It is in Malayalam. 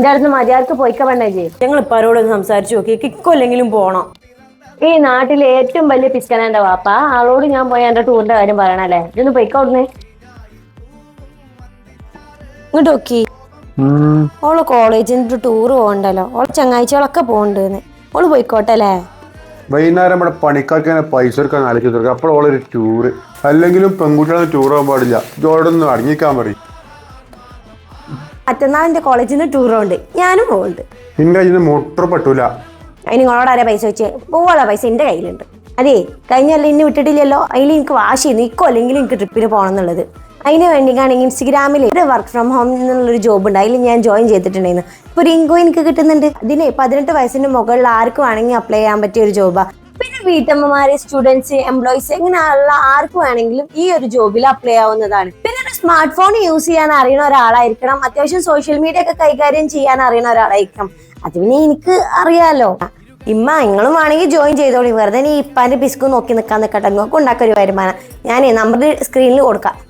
എന്റെ അടുത്ത് മര്യാദയ്ക്ക് പോയിക്ക വേണ്ടേ ചെയ്യും ഞങ്ങൾ ഇപ്പാരോടൊന്ന് സംസാരിച്ചു നോക്കി. കിക്കൊല്ലെങ്കിലും പോണം. ഈ നാട്ടിലെ ഏറ്റവും വലിയ പിസ്കന എന്റെ വാപ്പ. ആളോട് ഞാൻ പോയ എന്റെ ടൂറിന്റെ കാര്യം പറയണല്ലേ? ഇതൊന്ന് പോയിക്കോടുന്നേ ഇങ്ങോട്ട് നോക്കി. ഓൾ കോളേജിന്റെ ടൂർ പോകണ്ടല്ലോ. ഓൾ ചങ്ങാഴ്ചകളൊക്കെ പോകണ്ടെന്ന്. ഓൾ പോയിക്കോട്ടെ അല്ലേ വൈകുന്നേരം നമ്മുടെ പണിക്കാർക്ക് പൈസ എടുക്കാൻ ആലോചിച്ചു അപ്പോൾ ഓളൊരു ടൂറ് അല്ലെങ്കിലും പെൺകുട്ടികളൊന്നും ടൂർ പോകാൻ പാടില്ല. ജോടൊന്നും അടങ്ങിക്കാൻ പറയും. മറ്റന്നാൾ എന്റെ കോളേജിൽ നിന്ന് ടൂർ ഉണ്ട്. ഞാനും പോകുന്നുണ്ട് നിന്റെ കയ്യിൽ നിന്ന് മോട്ടർ പറ്റൂല. അതിന് നിങ്ങളോട് ആരാ പൈസ വെച്ചേ പോവാളാ പൈസ എന്റെ കയ്യിലുണ്ട്. അതെ കഴിഞ്ഞല്ല ഇന്ന് വിട്ടിട്ടില്ലല്ലോ. അതിൽ എനിക്ക് വാശി ചെയ്യുന്നു ഇക്കോ അല്ലെങ്കിൽ എനിക്ക് ട്രിപ്പിന് പോകണം എന്നുള്ളത്. അതിന് വേണ്ടിയാണെങ്കിൽ ഇൻസ്റ്റഗ്രാമിൽ ഒരു വർക്ക് ഫ്രം ഹോം എന്നുള്ളൊരു ജോബ് ഉണ്ട്. അതിൽ ഞാൻ ജോയിൻ ചെയ്തിട്ടുണ്ടായിരുന്നു. ഇപ്പോൾ ഒരു ഇൻകോ എനിക്ക് കിട്ടുന്നുണ്ട്. അതിന് പതിനെട്ട് വയസ്സിന് മുകളിൽ ആർക്കും വേണമെങ്കിൽ അപ്ലൈ ചെയ്യാൻ പറ്റിയ ഒരു ജോബാണ് പിന്നെ വീട്ടമ്മമാര് സ്റ്റുഡൻസ് എംപ്ലോയീസ് ഇങ്ങനെയുള്ള ആർക്ക് വേണമെങ്കിലും ഈ ഒരു ജോബിൽ അപ്ലൈ ആവുന്നതാണ്. പിന്നെ സ്മാർട്ട് ഫോൺ യൂസ് ചെയ്യാൻ അറിയുന്ന ഒരാളായിരിക്കണം. അത്യാവശ്യം സോഷ്യൽ മീഡിയ ഒക്കെ കൈകാര്യം ചെയ്യാൻ അറിയുന്ന ഒരാളായിരിക്കണം. അത് പിന്നെ എനിക്ക് അറിയാലോ. ഇമ്മ നിങ്ങളും വേണമെങ്കിൽ ജോയിൻ ചെയ്തോളി. വെറുതെ നീ ഇപ്പാന്റെ പിസ്കു നോക്കി നിൽക്കാൻ നിൽക്കട്ടെ നിങ്ങൾക്ക് ഉണ്ടാക്കൊരു വരുമാനം. ഞാനേ നമ്പർ സ്ക്രീനിൽ കൊടുക്കാം.